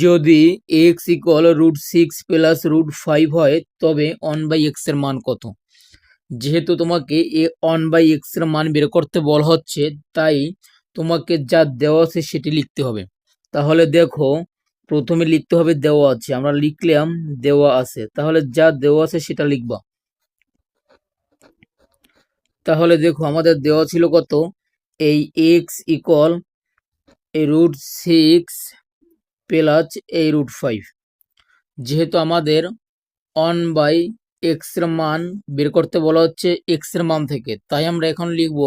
যদি x equal root six plus root five হয়, তবে ওয়ান বাই এক্সের মান কত? যেহেতু তোমাকে এ ওয়ান বাই এক্সের মান বের করতে বলা হচ্ছে, তাই তোমাকে যা দেওয়া আছে সেটি লিখতে হবে। তাহলে দেখো, প্রথমে লিখতে হবে দেওয়া আছে। আমরা লিখলাম দেওয়া আছে। তাহলে যা দেওয়া আছে সেটা লিখবা। তাহলে দেখো, আমাদের দেওয়া ছিল কত? এই x equal root six plus এই রুট ফাইভ যেহেতু আমাদের অন বাই এক্সের মান বের করতে বলা হচ্ছে এক্সের মান থেকে, তাই আমরা এখন লিখব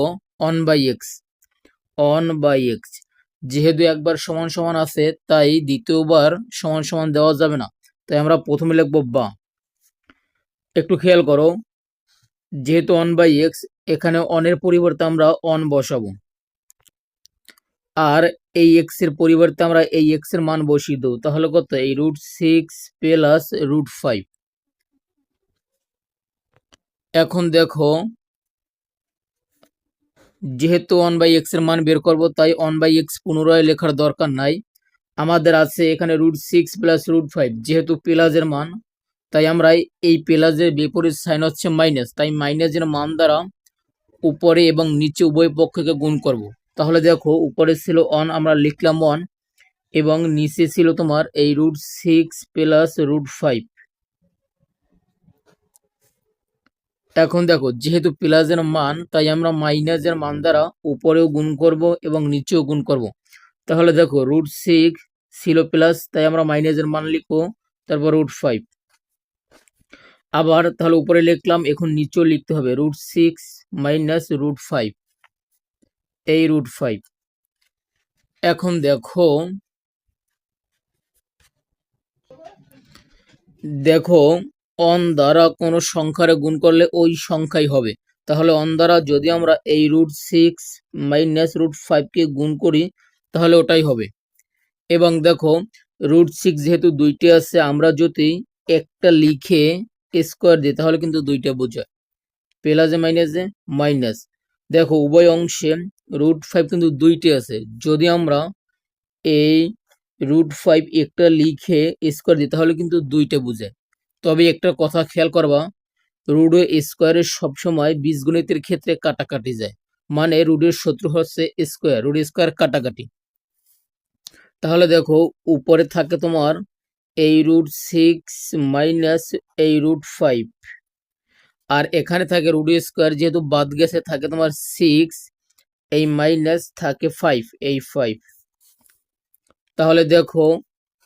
one by x one by x যেহেতু একবার সমান সমান আছে, তাই দ্বিতীয়বার সমান সমান দেওয়া যাবে না। তাই আমরা প্রথমে লিখব বা। একটু খেয়াল করো, যেহেতু অন বাই এক্স এখানে অনের পরিবর্তে আমরা অন বসাবো। আর এই এক্সের পরিবর্তে আমরা এই এক্সের মান বসিয়ে দেবো। তাহলে কত? এই root six plus root five এখন দেখো, যেহেতু ওয়ান বাই এক্সের মান বের করব, তাই ওয়ান বাই এক্স পুনরায় লেখার দরকার নাই। আমাদের আছে এখানে root six plus root five যেহেতু প্লাসের মান, তাই আমরা এই প্লাসের বিপরীত সাইন হচ্ছে মাইনাস তাই মাইনাসের মান দ্বারা উপরে এবং নিচে উভয় পক্ষকে গুণ করব। তাহলে দেখো, উপরে ছিল অন আমরা লিখলাম ওয়ান এবং নিচে ছিল তোমার এই root six plus root five এখন দেখো, যেহেতু প্লাসের মান, তাই আমরা মাইনাসের মান দ্বারা উপরেও গুণ করব এবং নিচেও গুণ করব। তাহলে দেখো রুট সিক্স ছিল প্লাস তাই আমরা মাইনাসের মান লিখব, তারপর রুট ফাইভ আবার তাহলে উপরে লিখলাম, এখন নিচেও লিখতে হবে root six minus root five এই রুট ফাইভ এখন দেখো দেখো, অন দ্বারা কোনো সংখ্যারে গুণ করলে ওই সংখ্যাই হবে। তাহলে অন দ্বারা যদি আমরা এই রুট সিক্স মাইনাস রুট ফাইভকে গুণ করি, তাহলে ওটাই হবে। এবং দেখো রুট সিক্স যেহেতু দুইটি আছে, আমরা যদি একটা লিখে স্কোয়ার দিই, তাহলে কিন্তু দুইটা বোঝায়। প্লাসে মাইনাসে মাইনাস দেখো, উভয় অংশে রুট ফাইভ কিন্তু দুইটি আছে। যদি আমরা এই রুট ফাইভ একটা লিখে স্কোয়ার দিই, তাহলে কিন্তু দুইটা বোঝায় তবে একটা কথা খেয়াল করবা রুডো স্কোয়ারের সবসময় বীজগণিতের ক্ষেত্রে কাটাকাটি যায়। মানে রুডের শত্রু হচ্ছে স্কোয়ার রুড স্কোয়ার কাটাকাটি। তাহলে দেখো, উপরে থাকে তোমার এই রুট সিক্স মাইনাস এই রুট ফাইভ আর এখানে থাকে রুট স্কোয়ার যেহেতু বাদ গেছে, থাকে তোমার সিক্স এই মাইনাস থাকে ফাইভ এই ফাইভ তাহলে দেখো,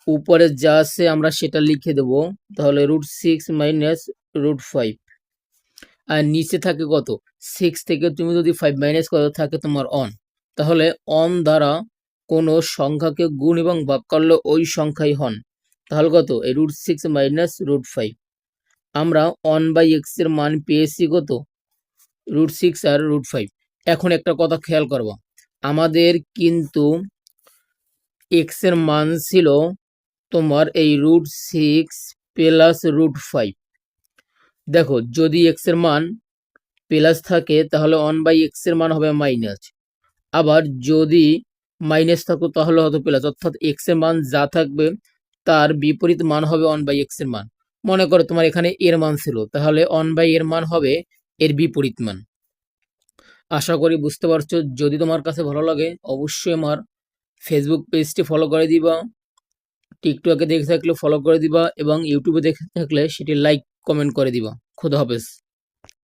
উপরে যা আছে আমরা সেটা লিখে দেব। তাহলে root six minus root five আর নিচে থাকে কত? সিক্স থেকে তুমি যদি ফাইভ মাইনাস করো, থাকে তোমার অন তাহলে অন দ্বারা কোনো সংখ্যাকে গুণ এবং ভাগ করলে ওই সংখ্যাই হন। তাহলে কত? এই root six minus root five আমরা অন বাই এক্সের মান পেয়েছি কত? রুট সিক্স আর রুট ফাইভ এখন একটা কথা খেয়াল করবা। আমাদের কিন্তু এক্সের মান ছিল তোমার এই root six plus root five দেখো, যদি এক্সের মান প্লাস থাকে, তাহলে ওয়ান বাই এক্সের মান হবে মাইনাস আবার যদি মাইনাস থাকো তাহলে হতো প্লাস অর্থাৎ এক্সের মান যা থাকবে, তার বিপরীত মান হবে ওয়ান বাই এক্সের মান। মনে করো তোমার এখানে এর মান ছিল, তাহলে ওয়ান বাই এর মান হবে এর বিপরীত মান। আশা করি বুঝতে পারছ। যদি তোমার কাছে ভালো লাগে, অবশ্যই আমার ফেসবুক পেজটি ফলো করে দিবা টিকটকে দেখে থাকলে ফলো করে দিবা এবং ইউটিউবে দেখে থাকলে সেটি লাইক কমেন্ট করে দিবা। খুদা হাফেজ।